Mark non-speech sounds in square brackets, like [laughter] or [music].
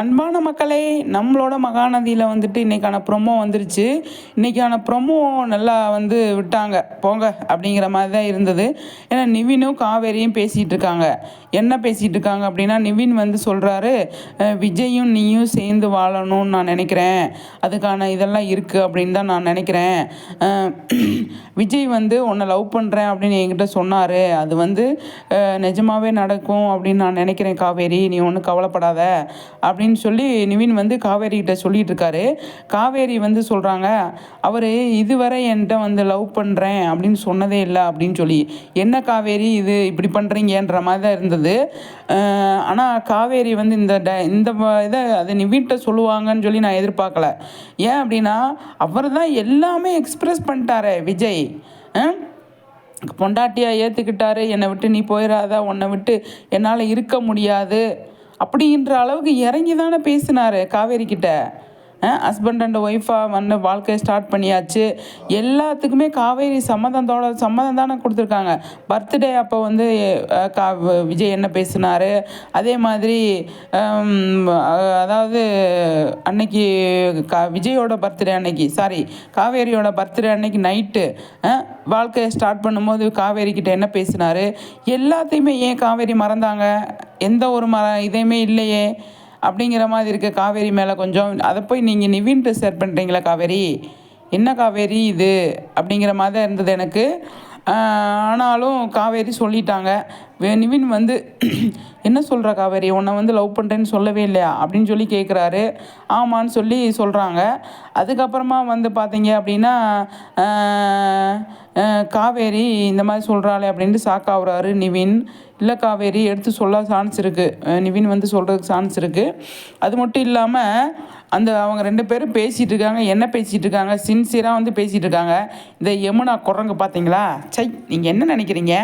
அன்பான மக்களே நம்மளோட மகாநதியில் வந்துட்டு இன்றைக்கான ப்ரொமோ வந்துருச்சு. இன்றைக்கான ப்ரொமோ நல்லா வந்து விட்டாங்க. போங்க அப்படிங்கிற மாதிரி தான் இருந்தது. ஏன்னா நிவினும் காவேரியும் பேசிகிட்டு இருக்காங்க. என்ன பேசிகிட்டு இருக்காங்க அப்படின்னா நிவின் வந்து சொல்கிறாரு விஜயும் நீயும் சேர்ந்து வாழணும்னு நான் நினைக்கிறேன். அதுக்கான இதெல்லாம் இருக்குது அப்படின்னு தான் நான் நினைக்கிறேன். [clears throat] விஜய் வந்து உன்னை லவ் பண்ணுறேன் அப்படின்னு என்கிட்ட சொன்னார். அது வந்து நிஜமாகவே நடக்கும் அப்படின்னு நான் நினைக்கிறேன் காவேரி. நீ ஒன்றும் கவலைப்படாத. அப்படின்னு அப்படின்னு சொல்லி நிவின் வந்து காவேரி கிட்ட சொல்லிட்டு இருக்காரு காவேரி வந்து சொல்கிறாங்க அவர் இதுவரை என்கிட்ட வந்து லவ் பண்ணுறேன் அப்படின்னு சொன்னதே இல்லை அப்படின்னு சொல்லி. என்ன காவேரி இது? இப்படி பண்ணுறீங்கன்ற மாதிரி தான் இருந்தது. ஆனால் காவேரி வந்து இந்த ட இந்த இதை அது நிவின்கிட்ட சொல்லுவாங்கன்னு சொல்லி நான் எதிர்பார்க்கல. ஏன் அப்படின்னா அவர் தான் எல்லாமே எக்ஸ்ப்ரெஸ் பண்ணிட்டாரு விஜய். பொண்டாட்டியாக ஏற்றுக்கிட்டாரு என்னை விட்டு நீ போயிடாத உன்னை விட்டு என்னால் இருக்க முடியாது. அப்படின்ற அளவுக்கு இறங்கி தானே பேசினாரு காவேரி கிட்ட ஹஸ்பண்ட் அண்ட் ஒய்ஃபாக வந்து வாழ்க்கையை ஸ்டார்ட் பண்ணியாச்சு. எல்லாத்துக்குமே காவேரி சம்மதத்தோட சம்மதம் தானே கொடுத்துருக்காங்க. பர்த்டே அப்போ வந்து கா விஜய் என்ன பேசினாரு? அதே மாதிரி அதாவது அன்னைக்கு கா விஜயோட பர்த்டே அன்னைக்கு சாரி காவேரியோட பர்த்டே அன்னைக்கு நைட்டு வாழ்க்கையை ஸ்டார்ட் பண்ணும்போது காவேரி கிட்ட என்ன பேசினாரு? எல்லாத்தையுமே ஏன் காவேரி மறந்தாங்க? எந்த ஒரு மர இதையுமே இல்லையே. அப்படிங்கிற மாதிரி இருக்க. காவேரி மேலே கொஞ்சம் அதை போய் நீங்கள் நிவின்ட்டு ஷேர் பண்ணுறீங்களா காவேரி? என்ன காவேரி இது? அப்படிங்கிற மாதிரி தான் இருந்தது எனக்கு. ஆனாலும் காவேரி சொல்லிட்டாங்க. வே- நிவின் வந்து [clears throat] என்ன சொல்கிற காவேரி? உன்னை வந்து லவ் பண்ணுறேன்னு சொல்லவே இல்லையா? அப்படின்னு சொல்லி கேட்குறாரு ஆமான்னு சொல்லி சொல்கிறாங்க அதுக்கப்புறமா வந்து பார்த்தீங்க அப்படின்னா காவேரி இந்த மாதிரி சொல்கிறாளே அப்படின்ட்டு ஷாக்காகிறாரு நிவின். இல்லை காவேரி எடுத்து சொல்ல சான்ஸ் இருக்குது நிவின் வந்து சொல்கிறதுக்கு சான்ஸ் இருக்குது அது மட்டும் இல்லாமல் அந்த அவங்க ரெண்டு பேரும் பேசிகிட்டு இருக்காங்க. என்ன பேசிகிட்டு இருக்காங்க? சின்சியராக வந்து பேசிகிட்டு இருக்காங்க. இந்த யமுனா குரங்கு பார்த்தீங்களா சை நீங்கள் என்ன நினைக்கிறீங்க?